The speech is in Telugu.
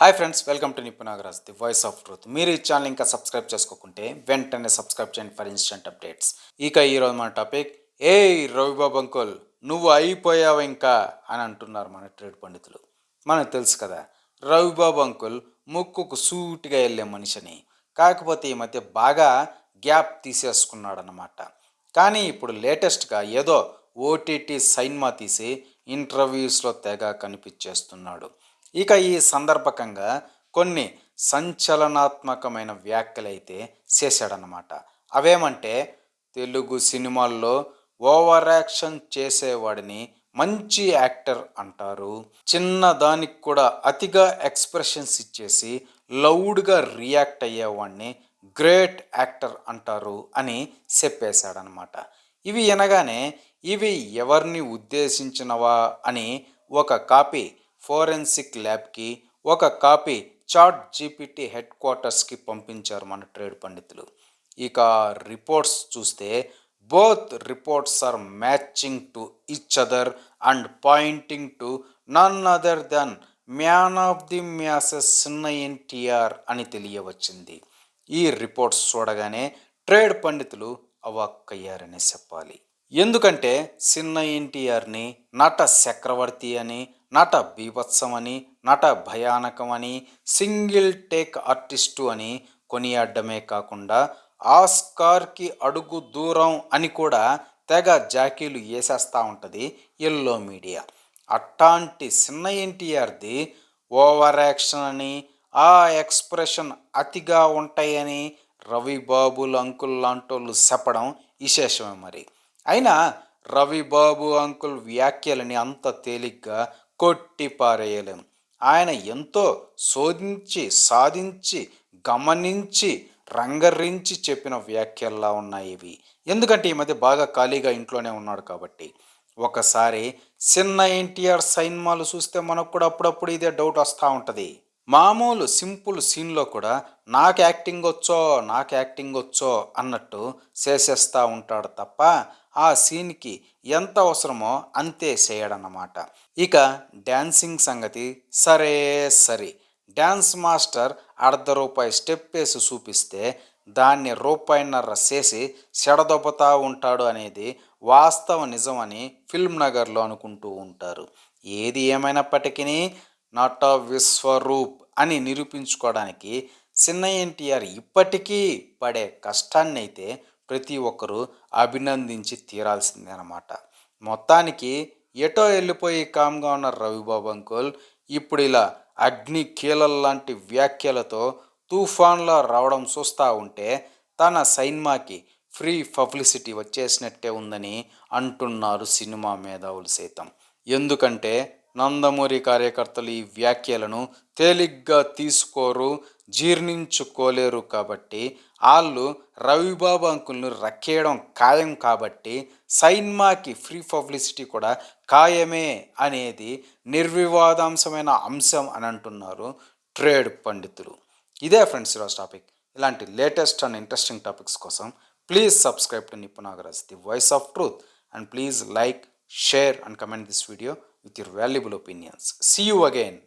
Hi friends welcome to Nippu Nagaraj the voice of truth మీరు ఈ ఛానల్ ఇంకా సబ్స్క్రైబ్ చేసుకోకుంటే వెంటనే సబ్స్క్రైబ్ చేయండి ఫర్ ఇన్స్టెంట్ అప్డేట్స్ ఇక ఈరోజు మన టాపిక్ ఏ రవిబాబు అంకుల్ నువ్వు అయిపోయావు ఇంకా అని అంటున్నారు మన ట్రేడ్ పండితులు. మనకు తెలుసు కదా రవిబాబు అంకుల్ ముక్కుకు సూటిగా వెళ్ళే మనిషిని. కాకపోతే ఈ మధ్య బాగా గ్యాప్ తీసేసుకున్నాడనమాట కానీ ఇప్పుడు లేటెస్ట్గా ఏదో ఓటీటీ సైన్మా తీసి ఇంటర్వ్యూస్లో తెగ కనిపించేస్తున్నాడు. ఇక ఈ సందర్భకంగా కొన్ని సంచలనాత్మకమైన వ్యాఖ్యలైతే చేశాడనమాట అవేమంటే తెలుగు సినిమాల్లో ఓవర్ యాక్షన్ చేసేవాడిని మంచి యాక్టర్ అంటారు. చిన్నదానికి కూడా అతిగా ఎక్స్ప్రెషన్స్ ఇచ్చేసి లౌడ్గా రియాక్ట్ అయ్యేవాడిని గ్రేట్ యాక్టర్ అంటారు అని చెప్పేశాడనమాట ఇవి అనగానే ఇవి ఎవరిని ఉద్దేశించినవా అని ఒక కాపీ ఫోరెన్సిక్ ల్యాబ్కి ఒక కాపీ చాట్ జీపీటీ హెడ్ క్వార్టర్స్కి పంపించారు మన ట్రేడ్ పండితులు. ఇక రిపోర్ట్స్ చూస్తే both reports are matching to each other and pointing to none other than man of the masses చిన్న ఎన్టీఆర్ అని తెలియవచ్చింది. ఈ రిపోర్ట్స్ చూడగానే ట్రేడ్ పండితులు అవాక్కయ్యారని చెప్పాలి. ఎందుకంటే చిన్న ఎన్టీఆర్ని నట చక్రవర్తి అని నట బీభత్సమని నట భయానకం అని సింగిల్ టేక్ ఆర్టిస్టు అని కొనియాడమే కాకుండా ఆస్కార్కి అడుగు దూరం అని కూడా తెగ జాకీలు వేసేస్తూ ఉంటుంది ఎల్లో మీడియా. అట్టాంటి చిన్న ఎన్టీఆర్ది ఓవర్ యాక్షన్ అని ఆ ఎక్స్ప్రెషన్ అతిగా ఉంటాయని రవిబాబులు అంకుల్ లాంటోళ్ళు చెప్పడం విశేషమే మరి. అయినా రవిబాబు అంకుల్ వ్యాఖ్యలని అంత తేలిగ్గా కొట్టిపారేయలేం. ఆయన ఎంతో శోధించి సాధించి గమనించి రంగరించి చెప్పిన వ్యాఖ్యల్లా ఉన్నాయి ఇవి ఎందుకంటే ఈ మధ్య బాగా ఖాళీగా ఇంట్లోనే ఉన్నాడు కాబట్టి. ఒకసారి చిన్న ఎన్టీఆర్ సైన్మాలు చూస్తే మనకు కూడా అప్పుడప్పుడు ఇదే డౌట్ వస్తూ ఉంటుంది. మామూలు సింపుల్ సీన్లో కూడా నాకు యాక్టింగ్ వచ్చో నాకు యాక్టింగ్ వచ్చో అన్నట్టు చేసేస్తూ ఉంటాడు తప్ప ఆ సీన్కి ఎంత అవసరమో అంతే చేయడన్నమాట. ఇక డ్యాన్సింగ్ సంగతి సరే సరే. డ్యాన్స్ మాస్టర్ అర్ధ రూపాయి స్టెప్ వేసి చూపిస్తే దాన్ని రూపాయిన్నర చేసి చెడదొబ్బతా ఉంటాడు అనేది వాస్తవ నిజమని ఫిల్మ్ నగర్లో అనుకుంటూ ఉంటారు. ఏది ఏమైనప్పటికీ నట విశ్వరూప్ అని నిరూపించుకోవడానికి చిన్న ఎన్టీఆర్ ఇప్పటికీ పడే కష్టాన్నైతే ప్రతి ఒక్కరూ అభినందించి తీరాల్సిందే అనమాట మొత్తానికి ఎటో వెళ్ళిపోయి కామ్గా ఉన్న రవిబాబు అంకుల్ ఇప్పుడు ఇలా అగ్ని కీలల్లాంటి వ్యాఖ్యలతో తుఫాన్లా రావడం చూస్తూ ఉంటే తన సైన్మాకి ఫ్రీ పబ్లిసిటీ వచ్చేసినట్టే ఉందని అంటున్నారు సినిమా మేధావులు సైతం. ఎందుకంటే నందమూరి కార్యకర్తలు ఈ వ్యాఖ్యలను తేలిగ్గా తీసుకోరు జీర్ణించుకోలేరు కాబట్టి వాళ్ళు రవిబాబు అంకుల్ని రక్కేయడం ఖాయం కాబట్టి సైన్మాకి ఫ్రీ పబ్లిసిటీ కూడా ఖాయమే అనేది నిర్వివాదాంశమైన అంశం అని అంటున్నారు ట్రేడ్ పండితులు ఇదే ఫ్రెండ్స్ ఈరోజు టాపిక్ ఇలాంటి లేటెస్ట్ అండ్ ఇంట్రెస్టింగ్ టాపిక్స్ కోసం please subscribe to Nippu the voice of truth and please like share and comment this video with your valuable opinions. See you again.